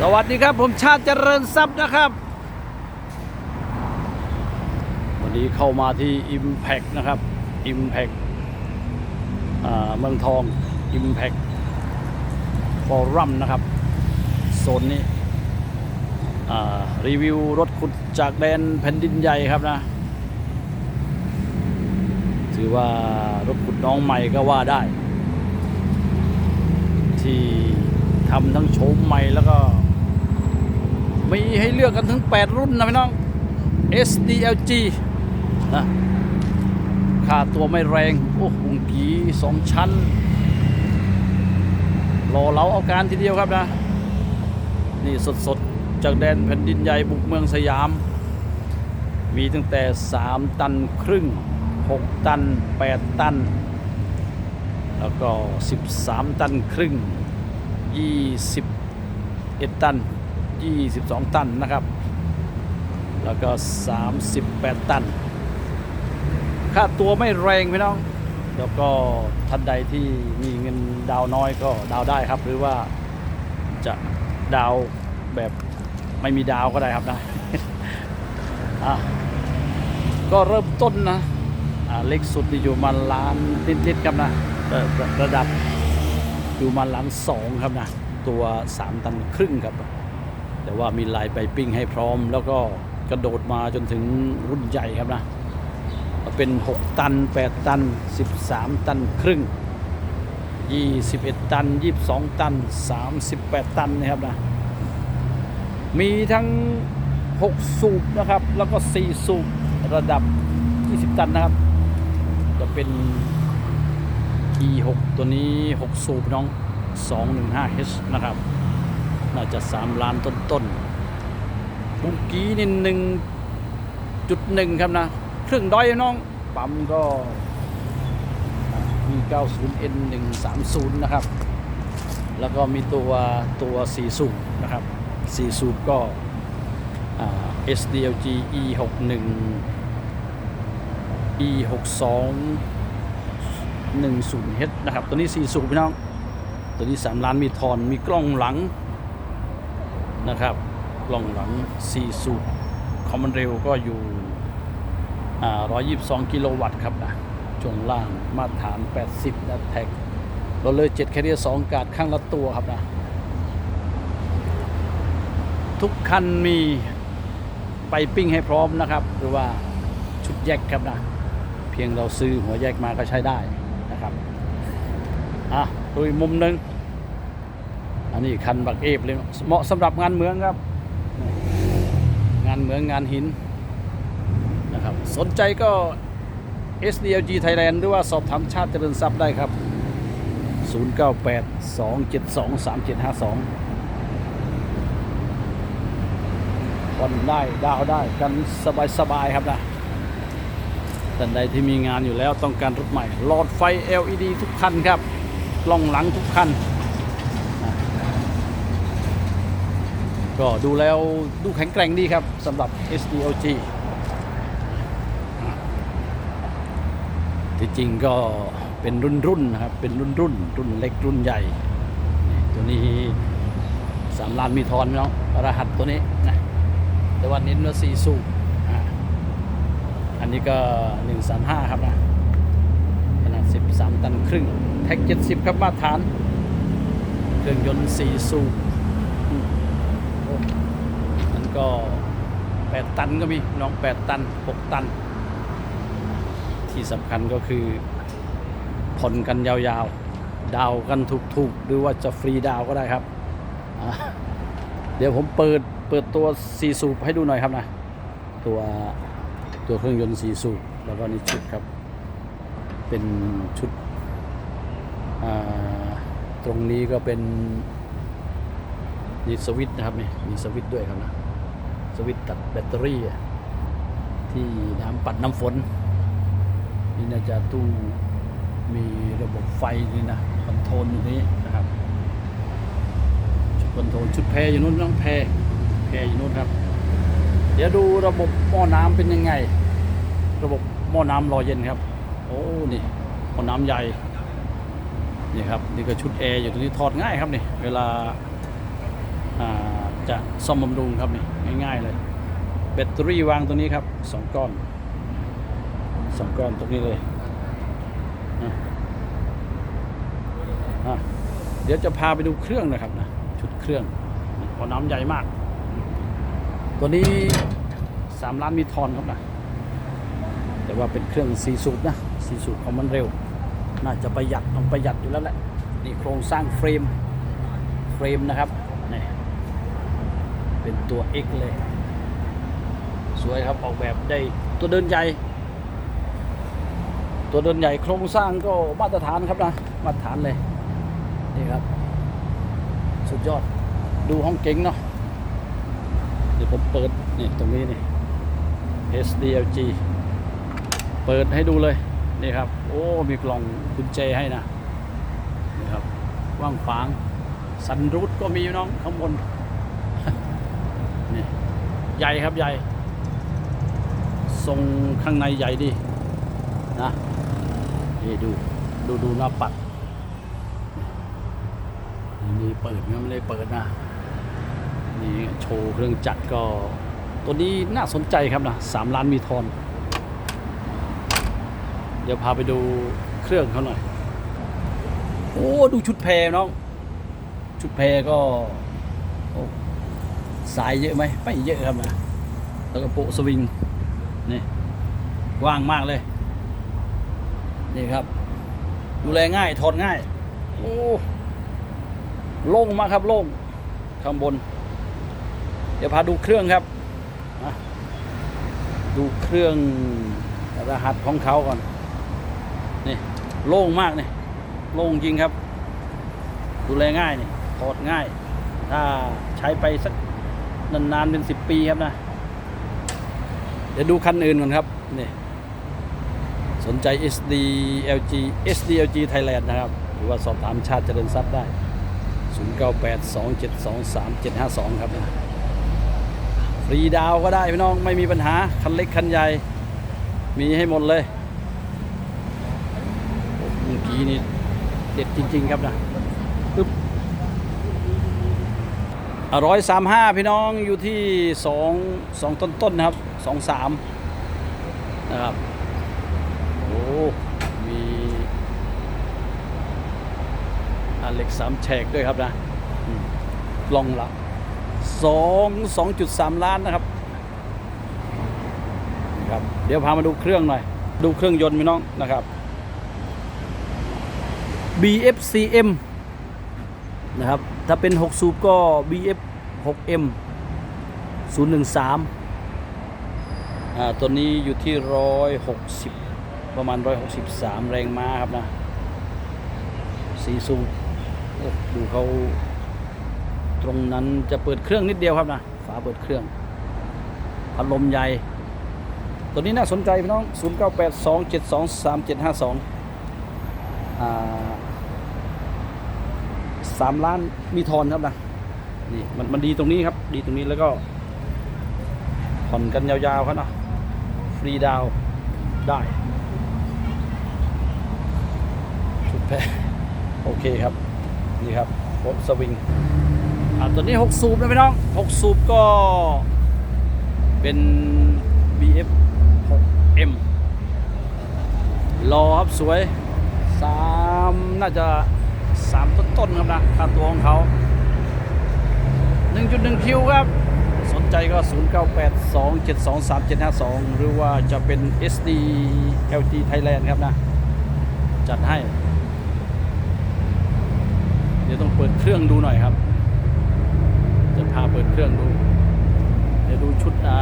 สวัสดีครับผมชาติเจริญทรัพย์นะครับ วันนี้เข้ามาที่ Impact นะครับ Impact เมืองทอง Impact Forum นะครับ โซนนี้รีวิวรถขุดจากแดนแผ่นดินใหญ่ครับนะ ถือว่ารถขุดน้องใหม่ก็ว่าได้ ที่ทำทั้งโฉมใหม่แล้วก็ มีให้เลือกกันถึง 8 รุ่นนะพี่น้อง SDLG นะค่าตัวไม่แรง โอ้โหกีสองชั้นรอเราเอาการทีเดียวครับนะ นี่สดๆ จากแดนแผ่นดินใหญ่บุกเมืองสยาม มีตั้งแต่ 3 ตันครึ่ง 6 ตัน 8 ตัน แล้วก็ 13 ตันครึ่ง 21 ตัน 22 ตันนะครับ แล้วก็ 38 ตัน ค่าตัวไม่แรงพี่น้อง แล้วก็ท่านใดที่มีเงินดาวน้อยก็ดาวได้ครับ หรือว่าจะดาวแบบไม่มีดาวก็ได้ครับนะอะก็เริ่มต้นนะอ่าเล็กสุดที่อยู่มาล้านนิดๆครับนะระระดับอยู่มาล้านสองครับนะ ตัว 3 ตันครึ่งครับ แต่ว่ามีลายไปปิ้งให้พร้อม แล้วก็กระโดดมาจนถึงรุ่นใหญ่ครับนะ เป็น 6 ตัน 8 ตัน 13 ตันครึ่ง 21 ตัน 22 ตัน 38 ตันนะครับนะ มีทั้ง 6 สูบนะครับ แล้วก็ 4 สูบระดับ 20 ตันนะครับ จะเป็น E6 ตัวนี้ 6 สูบน้อง 215H นะครับ น่าจะ 3 ล้านต้นๆปุ้งกี้นี่หนึ่งจุดหนึ่งครับนะเครื่องด้อยน้อง ปั๊มก็มี 90N 130 นะครับ แล้วก็มีตัวตัว4สูบนะครับ4สูบก็อ่า SDLG E61 E62 10H นะครับ ตัวนี้4สูบพี่น้อง ตัวนี้ 3 ล้านมีทอน มีกล้องหลัง นะครับกล้องหลัง4สูบคอมมอนเร็วก็อยู่ 122 กิโลวัตต์ครับนะช่วงล่างมาตรฐาน 80นะแท็กเราเลย7แคเรีย2กาดข้างละตัวครับนะทุกคันมีไปปิ้งให้พร้อมนะครับ หรือว่าชุดแยกครับนะ เพียงเราซื้อหัวแยกมาก็ใช้ได้นะครับ อะดูอีกมุมหนึ่ง อันนี้คันบักเอฟเลยเหมาะสำหรับงานเมืองครับ งานเมืองงานหินนะครับสนใจก็ SDLG Thailand หรือว่าสอบถามชาติเจริญทรัพย์ได้ครับ 098 272 3752ผ่อนได้ดาวได้กันสบายๆครับนะท่านใดที่มีงานอยู่แล้วต้องการรถใหม่ หลอดไฟ LED ทุกคันครับกล้องหลังทุกคันอะ ก็ดูแล้วดูแข็งแกร่งดีครับสำหรับ SDLG ที่จริงก็เป็นรุ่นรุ่นนะครับ เป็นรุ่นรุ่น รุ่นเล็กรุ่นใหญ่ ตัวนี้สามล้านมีทอนไหมเนาะรหัสตัวนี้นะแต่ว่าเน้นว่าสี่สูบอันนี้ก็135ครับนะขนาด13ตันครึ่ง แท็ก70ครับมาตรฐาน เครื่องยนต์4สูบ ก็ 8 ตันก็มีน้อง 8 ตัน 6 ตัน ที่สำคัญก็คือผ่อนกันยาวๆ ดาวกันถูกๆ หรือว่าจะฟรีดาวก็ได้ครับ เดี๋ยวผมเปิดเปิดตัว4สูบให้ดูหน่อยครับนะ ตัวตัวเครื่องยนต์สีสูบแล้วก็นี่ชุดครับ เป็นชุดตรงนี้ก็เป็นนี่สวิตนะครับนี่มีสวิตด้วยครับนะ สวิตตัดแบตเตอรี่ ที่น้ำปัดน้ำฝน นี่นาจะตู้มีระบบไฟนี่นะคอนโทรลอยู่นี้นะครับชุดคอนโทรลชุดแพรอยู่นู้นน้องแพรแพรอยู่นู้นครับ เดี๋ยวดูระบบหม้อน้ำเป็นยังไง ระบบหม้อน้ำรอเย็นครับ โอ้นี่หม้อน้ำใหญ่นี่ครับนี่ก็ชุดแอร์อยู่ตรงนี้ถอดง่ายครับนี่เวลาอ่า จะซ่อมบำรุงครับนี่ง่ายๆเลย แบตเตอรี่วางตัวนี้ครับสองก้อนสองก้อนตรงนี้เลยเดี๋ยวจะพาไปดูเครื่องนะครับนะชุดเครื่องพอน้ำใหญ่มาก ตัวนี้สามล้านมีทอนครับนะแต่ว่าเป็นเครื่องสีสูบนะสีสูบของมันเร็ว น่าจะประหยัดต้องประหยัดอยู่แล้วแหละนี่โครงสร้างเฟรมเฟรมนะครับ เป็นตัว X เลย สวยครับออกแบบได้ตัวเดินใหญ่ ตัวเดินใหญ่โครงสร้างก็มาตรฐานครับนะ มาตรฐานเลย นี่ครับ สุดยอดดูห้องเก๋งเนาะเดี๋ยวผมเปิด นี่ตรงนี้นี่ SDLG เปิดให้ดูเลย นี่ครับ โอ้ มีกล่องกุญแจให้นะ นี่ครับว่างขวาง สันรุดก็มีน้องข้างบน ใหญ่ครับใหญ่ ทรงข้างในใหญ่ดีนะนี่ดูดูดูหน้าปัดนี่เปิดไม่ได้เปิดนะนี่โชว์เครื่องจักรก็ ตัวนี้น่าสนใจครับนะสามล้านมีทอน เดี๋ยวพาไปดูเครื่องเขาหน่อย โอ้ ดูชุดแพรน้อง ชุดแพรก็ สายเยอะไหมไม่เยอะครับนะแล้วก็โปะสวิงนี่กว้างมากเลย นี่ครับ ดูแลง่ายถอดง่ายโอ้โล่งมากครับโล่งข้างบน เดี๋ยวพาดูเครื่องครับ ดูเครื่องรหัสของเขาก่อน นี่โล่งมากนี่โล่งจริงครับ ดูแลง่ายนี่ถอดง่าย ถ้าใช้ไปสัก นานๆเป็นสิบปีครับนะ เดี๋ยวดูคันอื่นก่อนครับนี่สนใจ SD LG SD LG Thailand นะครับ หรือว่าสอบถามชาติเจริญทรัพย์ได้ 0982723752 ครับนะฟรีดาวก็ได้พี่น้องไม่มีปัญหา คันเล็กคันใหญ่ มีให้หมดเลยเมื่อกี้นี่เด็ดจริง ๆ ครับนะปึ๊บ ร้อยสามห้าพี่น้องอยู่ที่สองสองต้นๆนนะครับสองสามนะครับโอ้มีอันเหล็กสามแฉกด้วยครับนะลองละสองสองจุดสามล้านนะครับนะครับ เดี๋ยวพามาดูเครื่องหน่อย ดูเครื่องยนต์พี่น้องนะครับ BFCM นะครับ ถ้าเป็น 6 สูบก็ BF 6M 013อ่าตัวนี้อยู่ที่ 160 ประมาณ 163 แรงม้าครับนะสีสูบดูเขาตรงนั้นจะเปิดเครื่องนิดเดียวครับนะ ฝาเปิดเครื่องพัดลมใหญ่ ตัวนี้น่าสนใจพี่น้อง 0982723752อ่า สามล้านมีทอนครับนะนี่มันมันดีตรงนี้ครับ ดีตรงนี้แล้วก็ผ่อนกันยาวๆครับเนาะฟรีดาวได้ชุดแพรโอเคครับ นี่ครับรถสวิงอ่าตัวนี้ 6 สูบนะพี่น้อง 6 สูบก็เป็น BF 6M รอครับสวย 3 น่าจะ 3ต้นๆครับนะค่าตัวของเขา1.1คิวครับ สนใจก็ 0982723752 หรือว่าจะเป็น SD LG Thailand ครับนะ จัดให้ เดี๋ยวต้องเปิดเครื่องดูหน่อยครับ จะพาเปิดเครื่องดู เดี๋ยวดูชุดอ่า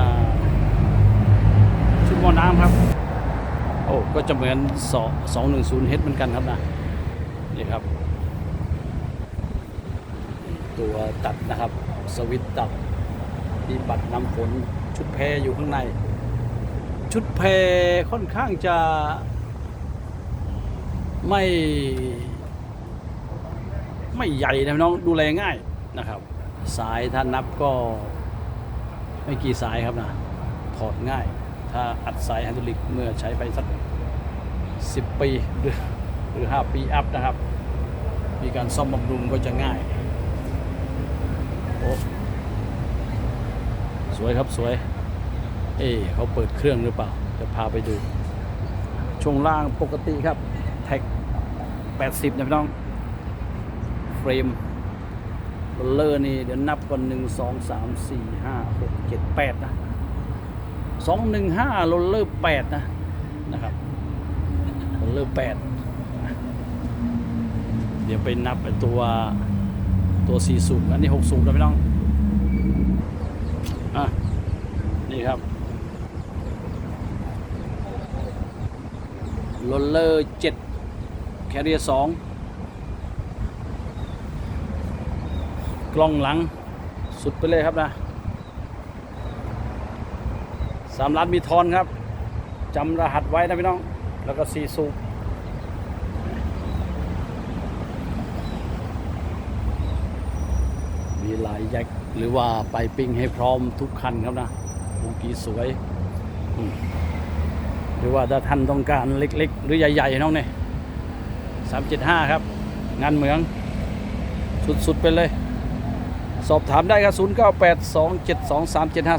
ชุดมอน้ำครับ โอ้ ก็จะเหมือน 210 H เหมือนกันครับนะ นี่ครับ ตัวตัดนะครับ สวิตตัดที่ปัดน้ำฝนชุดแพรอยู่ข้างใน ชุดแพรค่อนข้างจะไม่ไม่ใหญ่นะน้องดูแลง่ายนะครับ สายถ้านับก็ไม่กี่สายครับนะถอดง่าย ถ้าอัดสายไฮดรอลิกเมื่อใช้ไปสักสิบปีหรือหรือห้าปีอัพนะครับ มีการซ่อมบำรุงก็จะง่าย สวยครับสวย เอ๊ะเขาเปิดเครื่องหรือเปล่า จะพาไปดู ช่วงล่างปกติครับ แท็ก 80นะพี่น้อง เฟรมบลเลอร์นี่ เดี๋ยวนับก่อนหนึ่งสองสามสี่ห้าหกเจ็ดแปดนะสองหนึ่งห้าเลอร์แปดนะนะครับโรลเลอร์แปดเดี๋ยวไปนับไอตัว ตัวสี่สูบอันนี้หกสูบนะพี่น้องอะนี่ครับโรลเลอร์เจ็ดแคเรียสองกล้องหลังสุดไปเลยครับนะสามล้านมีทอนครับจำรหัสไว้นะพี่น้อง แล้วก็ซีซูป มีลายแยกหรือว่าไปปิ้งให้พร้อมทุกคันครับนะบูกีสวย หรือว่าถ้าท่านต้องการเล็กๆ หรือใหญ่ๆน้องเนี่ยสามเจ็ดห้าครับ งานเหมือง สุดๆ ไปเลย สอบถามได้ครับ0 9 8 2 7 2 3 7 5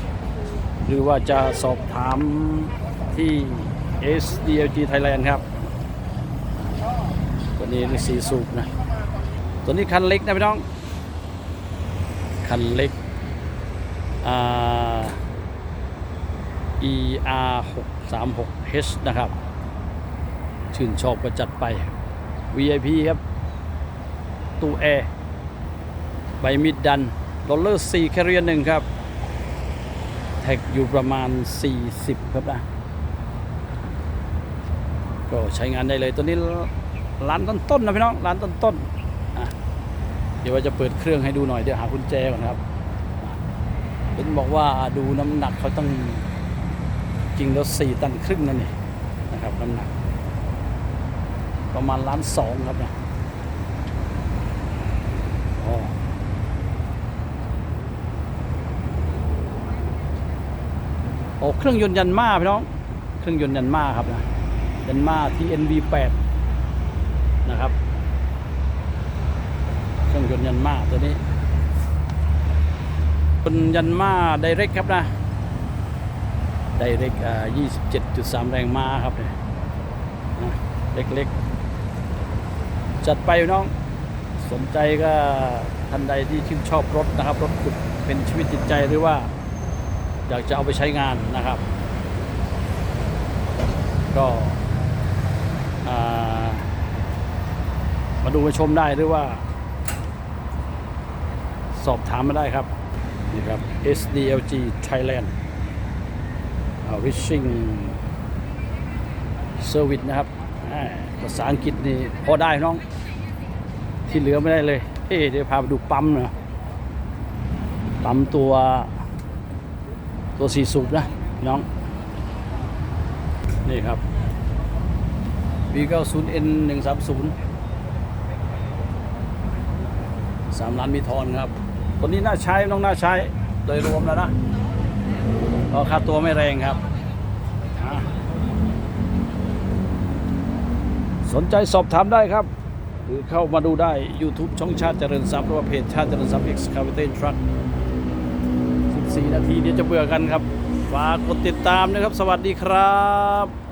2หรือว่าจะสอบถามที่ SDLG Thailand ครับ ตัวนี้สีสูบนะ ตัวนี้คันเล็กนะพี่น้อง คันเล็กอ่า ER 6 3 6 H นะครับ ชื่นชอบก็จัดไป VIP ครับ ตู้แอร์ใบมิดดันโรลเลอร์4แคเรียนหนึ่งครับ แท็กอยู่ประมาณ 40 ครับนะก็ใช้งานได้เลยตัวนี้ร้านต้นๆนะพี่น้องร้านต้นๆ ดี๋ยวว่าจะเปิดเครื่องให้ดูหน่อยเดี๋ยวหากุญแจก่อนครับเป็นบอกว่าดูน้ำหนักเขาต้องจริงแล้ว4ตันครึ่งนั่นนี่นะครับน้ำหนัก ประมาณล้านสองครับนะอ๋อโอ้เครื่องยนต์ยันมาพี่น้อง เครื่องยนต์ยันมาครับนะยันมา TNV 8 นะครับ เครื่องยนต์ยันมาตัวนี้เป็นยันมาไดเรกครับนะไดเรกอ่า27.3 แรงม้าครับเนี่ยเล็กๆ จัดไปน้อง สนใจก็ท่านใดที่ชื่นชอบรถนะครับ รถขุดเป็นชีวิตจิตใจหรือว่า อยากจะเอาไปใช้งานนะครับ ก็มาดูมาชมได้หรือว่า สอบถามมาได้ครับนี่ครับ SDLG Thailand Wishing Service นะครับภาษาอังกฤษนี่พอได้น้อง ที่เหลือไม่ได้เลยเอ๊ะเดี๋ยวพาไปดูปั๊มหน่อยปั๊มตัวตัวสีสูบนะน้อง นี่ครับ V90N 130สามล้านมีทอนครับ ตัวนี้น่าใช้น้องน่าใช้โดยรวมแล้วนะก็ค่าตัวไม่แรงครับ สนใจสอบถามได้ครับ หรือเข้ามาดูได้ YouTube ช่องชาติเจริญทรัพย์หรือว่าเพจชาติเจริญทรัพย์ Excavator Truck 14 นาทีเดี๋ยวจะเบื่อกันครับ ฝากกดติดตามนะครับ สวัสดีครับ